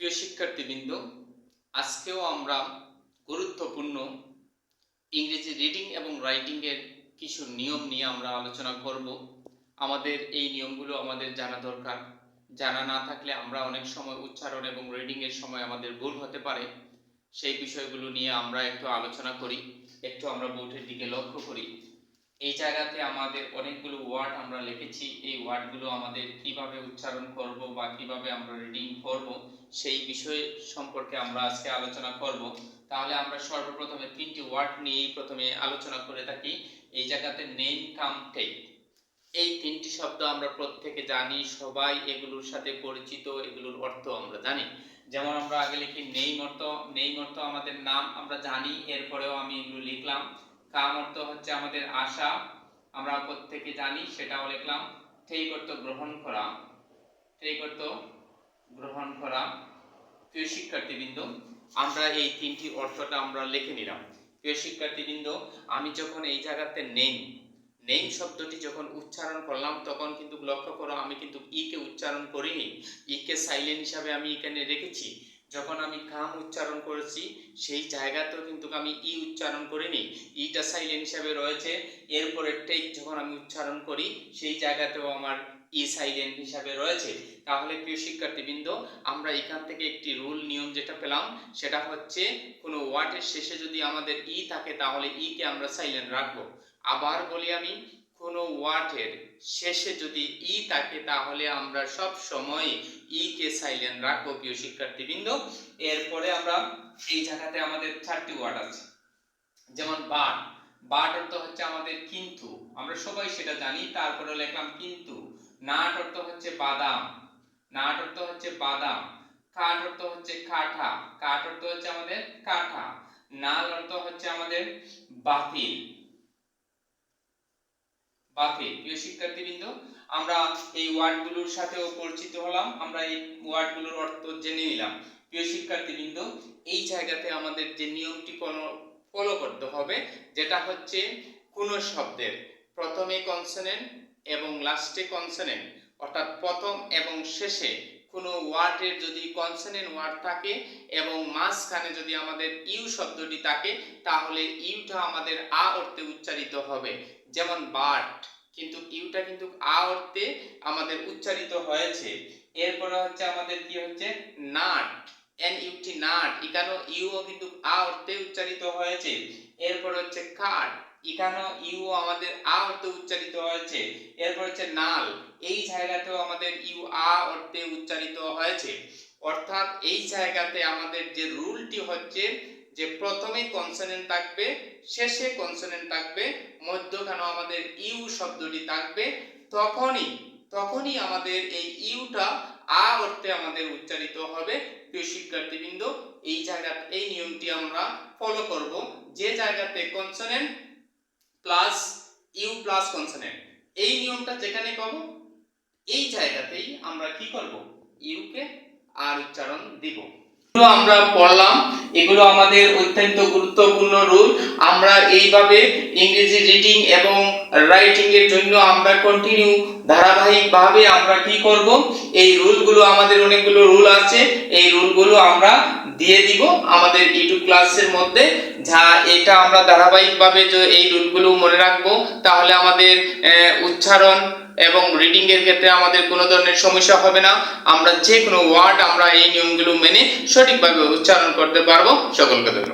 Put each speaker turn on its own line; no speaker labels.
প্রিয় শিক্ষার্থীবৃন্দ, আজকেও আমরা গুরুত্বপূর্ণ ইংরেজি রিডিং এবং রাইটিং এর কিছু নিয়ম নিয়ে আমরা আলোচনা করব। আমাদের এই নিয়মগুলো আমাদের জানা দরকার। জানা না থাকলে আমরা অনেক সময় উচ্চারণ এবং রিডিং এর সময় আমাদের ভুল হতে পারে। সেই বিষয়গুলো নিয়ে আমরা একটু আলোচনা করি, একটু আমরা বোর্ডের দিকে লক্ষ্য করি। এই জায়গাতে আমাদের অনেকগুলো ওয়ার্ড আমরা লিখেছি। এই ওয়ার্ডগুলো আমাদের কীভাবে উচ্চারণ করব বা কীভাবে আমরা রিডিং করব, সেই বিষয় সম্পর্কে আমরা আজকে আলোচনা করব। তাহলে আমরা সর্বপ্রথমে তিনটি ওয়ার্ড নিয়েই প্রথমে আলোচনা করে থাকি। এই জায়গাতে নেম কাম টেক এই তিনটি শব্দ আমরা প্রত্যেকে জানি, সবাই এগুলোর সাথে পরিচিত, এগুলোর অর্থ আমরা জানি। যেমন আমরা আগে লিখি নেইম অর্থ নেইম অর্থ আমাদের নাম আমরা জানি, এরপরেও আমি এগুলো লিখলাম। কাম অর্থ হচ্ছে আমাদের আশা, আমরা প্রত্যেকে জানি, সেটাও লিখলাম। টেক অর্থ গ্রহণ করা। টেক অর্থ গ্রহণ করা। প্রিয় শিক্ষার্থীবৃন্দ, আমরা এই তিনটি অর্থটা আমরা লিখে নিলাম। প্রিয় শিক্ষার্থীবৃন্দ, আমি যখন এই জায়গাতে নেই নেম শব্দটি যখন উচ্চারণ করলাম, তখন কিন্তু লক্ষ্য করো, আমি কিন্তু ই কে উচ্চারণ করিনি। ই কে সাইলেন্ট হিসাবে আমি এখানে রেখেছি। যখন আমি কাম উচ্চারণ করেছি, সেই জায়গাতেও কিন্তু আমি ই উচ্চারণ করিনি। ইটা সাইলেন্ট হিসাবে রয়েছে। এরপরে টেক যখন আমি উচ্চারণ করি, সেই জায়গাতেও আমার ই সাইলেন্ট হিসাবে রয়েছে। তাহলে প্রিয় শিক্ষার্থীবৃন্দ, আমরা এখান থেকে একটি রুল নিয়ম যেটা পেলাম, সেটা হচ্ছে কোনো ওয়ার্ডের শেষে যদি আমাদের ই থাকে, তাহলে ই কে আমরা সাইলেন্ট রাখব। আবার বলি আমি কোনো ওয়ার্ডের শেষে যদি ই থাকে, তাহলে আমরা সব সময় ই কে সাইলেন্ট রাখব, প্রিয় শিক্ষার্থীবৃন্দ। এরপরে আমরা এই জায়গাতে আমাদের থার্টি ওয়ার্ড আছে। যেমন বাট বাট অর্থ হচ্ছে আমাদের কিন্তু। আমরা সবাই সেটা জানি, তারপরে লিখলাম কিন্তু। নাট অর্থ হচ্ছে বাদাম। নাট অর্থ হচ্ছে বাদাম। কাঠ অর্থ হচ্ছে কাঠা। কাঠ অর্থ হচ্ছে আমাদের কাঠা। নাল অর্থ হচ্ছে আমাদের বাতিল। বাতিল প্রিয় শিক্ষার্থীবৃন্দ, আমরা এই ওয়ার্ডগুলোর সাথেও পরিচিত হলাম। আমরা এই ওয়ার্ডগুলোর অর্থ জেনে নিলাম। প্রিয় শিক্ষার্থীবৃন্দ, এই জায়গাতে আমাদের যে নিয়মটি ফলো করতে হবে, যেটা হচ্ছে কোন শব্দের প্রথমে কনসোনেন্ট এবং লাস্টে কনসোনেন্ট অর্থাৎ প্রথম এবং শেষে কোনো ওয়ার্ডের যদি কনসোনেন্ট ওয়ার্ড থাকে এবং মাঝখানে যদি আমাদের ইউ শব্দটি থাকে, তাহলে ইউটা আমাদের আ অর্থে উচ্চারিত হবে। যেমন বাট, কিন্তু ইউটা কিন্তু আ অর্থে আমাদের উচ্চারিত হয়েছে। এরপরে হচ্ছে আমাদের কি হচ্ছে? নাট এন ইউটি নাট, এখানেও ইউও কিন্তু আ অর্থে উচ্চারিত হয়েছে। এরপর হচ্ছে কাঠ এখানেও ইউ আমাদের আ অর্থে উচ্চারিত হয়েছে। এরপর হচ্ছে নাল, এই জায়গাতেও আমাদের ইউ আ অর্থে উচ্চারিত হয়েছে। অর্থাৎ এই জায়গাতে আমাদের যে রুলটি হচ্ছে যে প্রথমে কনসোনেন্ট থাকবে, শেষে কনসোনেন্ট থাকবে, মধ্যখানেও আমাদের ইউ শব্দটি থাকবে, তখনই তখনই আমাদের এই ইউটা আ অর্থে আমাদের উচ্চারিত হবে প্রিয় শিক্ষার্থীবৃন্দ এই জায়গা, এই নিয়মটি আমরা ফলো করব। যে জায়গাতে consonant plus U plus consonant এই নিয়মটা যেখানে পাবো, এই জায়গাতেই আমরা কি করব? ইউকে আর উচ্চারণ দিব। আমরা পড়লাম, এগুলো আমাদের অত্যন্ত গুরুত্বপূর্ণ রুল। আমরা এইভাবে ইংরেজি রিডিং এবং রাইটিং এর জন্য আমরা কন্টিনিউ ধারাবাহিকভাবে আমরা কি করব? এই রুলগুলো আমাদের অনেকগুলো রুল আছে, এই রুলগুলো আমরা দিয়ে দিব আমাদের ইউটিউব ক্লাসের মধ্যে। যা এটা আমরা ধারাবাহিকভাবে এই রুলগুলো মনে রাখব, তাহলে আমাদের উচ্চারণ এবং রিডিং এর ক্ষেত্রে আমাদের কোনো ধরনের সমস্যা হবে না। আমরা যে কোনো ওয়ার্ড আমরা এই নিয়মগুলো মেনে সঠিকভাবে উচ্চারণ করতে পারব। সকলকে ধন্যবাদ।